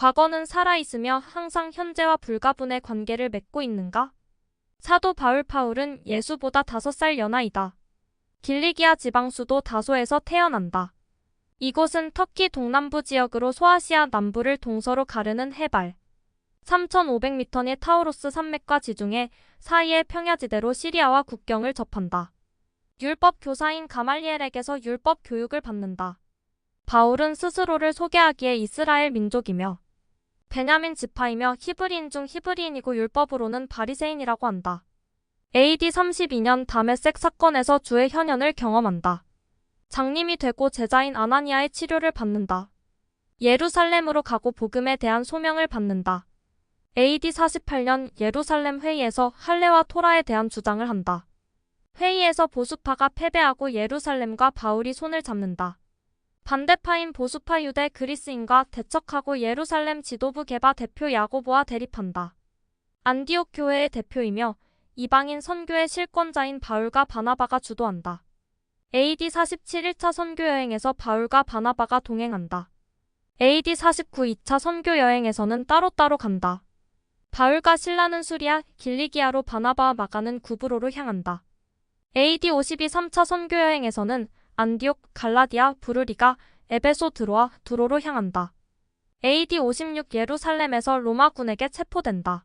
과거는 살아있으며 항상 현재와 불가분의 관계를 맺고 있는가? 사도 바울 파울은 예수보다 다섯 살 연하이다. 길리기아 지방 수도 다소에서 태어난다. 이곳은 터키 동남부 지역으로 소아시아 남부를 동서로 가르는 해발 3,500m의 타우로스 산맥과 지중해 사이의 평야지대로 시리아와 국경을 접한다. 율법 교사인 가말리엘에게서 율법 교육을 받는다. 바울은 스스로를 소개하기에 이스라엘 민족이며 베냐민 지파이며 히브리인 중 히브리인이고 율법으로는 바리새인이라고 한다. AD 32년 다메섹 사건에서 주의 현현을 경험한다. 장님이 되고 제자인 아나니아의 치료를 받는다. 예루살렘으로 가고 복음에 대한 소명을 받는다. AD 48년 예루살렘 회의에서 할례와 토라에 대한 주장을 한다. 회의에서 보수파가 패배하고 예루살렘과 바울이 손을 잡는다. 반대파인 보수파 유대 그리스인과 대척하고 예루살렘 지도부 개바 대표 야고보와 대립한다. 안디옥 교회의 대표이며 이방인 선교의 실권자인 바울과 바나바가 주도한다. AD 47 1차 선교 여행에서 바울과 바나바가 동행한다. AD 49 2차 선교 여행에서는 따로따로 간다. 바울과 신라는 수리아, 길리기아로 바나바와 마가는 구브로로 향한다. AD 52 3차 선교 여행에서는 안디옥, 갈라디아, 부르리가, 에베소 드로아, 두로로 향한다. AD 56 예루살렘에서 로마군에게 체포된다.